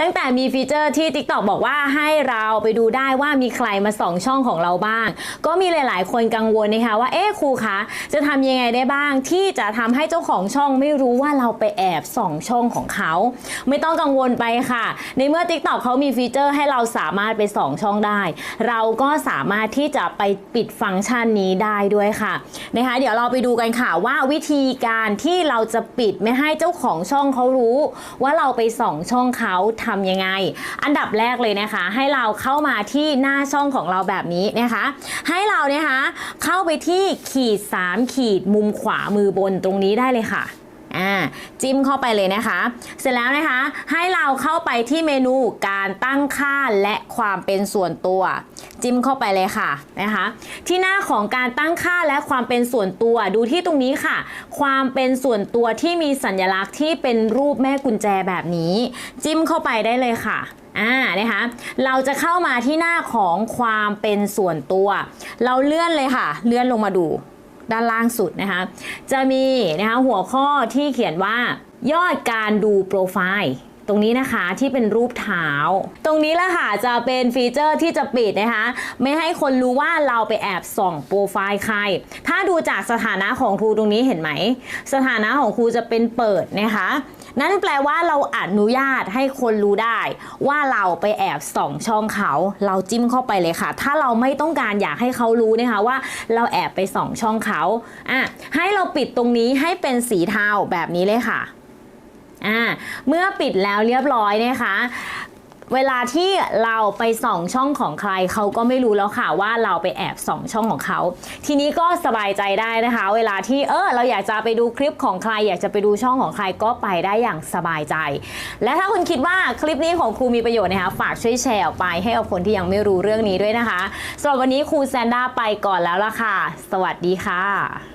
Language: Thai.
ตั้งแต่มีฟีเจอร์ที่ TikTok บอกว่าให้เราไปดูได้ว่ามีใครมาส่องช่องของเราบ้าง ก็มีหลาย ๆ คนกังวลนะคะว่าเอ๊ะครูคะจะทำยังไงได้บ้างที่จะทำให้เจ้าของช่องไม่รู้ว่าเราไปแอบส่องช่องของเขา ไม่ต้องกังวลไปค่ะ ในเมื่อ TikTok เขามีฟีเจอร์ให้เราสามารถไปส่องช่องได้ เราก็สามารถที่จะไปปิดฟังก์ชันนี้ได้ด้วยค่ะนะคะเดี๋ยวเราไปดูกันค่ะว่าวิธีการที่เราจะปิดไม่ให้เจ้าของช่องเขารู้ ว่าเราไปส่องช่องเขาทำยังไง อันดับแรกเลยนะคะ ให้เราเข้ามาที่หน้าช่องของเราแบบนี้นะคะ ให้เรานะคะเข้าไปที่ขีด 3 ขีดมุมขวามือบนตรงนี้ได้เลยค่ะ อ่าจิ้มเข้าไปเลยนะคะ เสร็จแล้วนะคะ ให้เราเข้าไปที่เมนูการตั้งค่าและความเป็นส่วนตัว จิ้มเข้าไปเลยค่ะนะคะ ที่หน้าของการตั้งค่าและความเป็นส่วนตัวดูที่ตรงนี้ค่ะ ความเป็นส่วนตัวที่มีสัญลักษณ์ที่เป็นรูปแม่กุญแจแบบนี้ จิ้มเข้าไปได้เลยค่ะอ่านะคะเราจะเข้ามาที่หน้าของความเป็นส่วนตัว เราเลื่อนเลยค่ะ เลื่อนลงมาดู ด้านล่างสุดนะคะ จะมีนะคะหัวข้อที่เขียนว่ายอดการดูโปรไฟล์ ตรงนี้นะคะที่เป็นรูปเท้า ตรงนี้แหละค่ะจะเป็นฟีเจอร์ที่จะปิดนะคะ ไม่ให้คนรู้ว่าเราไปแอบส่องโปรไฟล์ใคร ถ้าดูจากสถานะของครูตรงนี้เห็นไหม สถานะของครูจะเป็นเปิดนะคะนั่นแปลว่าเราอนุญาตให้คนรู้ได้ ว่าเราไปแอบส่องช่องเขา เราจิ้มเข้าไปเลยค่ะ ถ้าเราไม่ต้องการอยากให้เขารู้นะคะว่าเราแอบไปส่องช่องเขาอะให้เราปิดตรงนี้ให้เป็นสีเทาแบบนี้เลยค่ะ อ่าเมื่อปิดแล้วเรียบร้อยนะคะเวลาที่เราไปส่องช่องของใครเขาก็ไม่รู้แล้วค่ะว่าเราไปแอบส่องช่องของเขา ทีนี้ก็สบายใจได้นะคะ เวลาที่เออเราอยากจะไปดูคลิปของใคร อยากจะไปดูช่องของใครก็ไปได้อย่างสบายใจ และถ้าคุณคิดว่าคลิปนี้ของครูมีประโยชน์นะคะฝากช่วยแชร์ออกไปให้กับคนที่ยังไม่รู้เรื่องนี้ด้วยนะคะสำหรับวันนี้ครูแซนด้าไปก่อนแล้วล่ะค่ะ สวัสดีค่ะ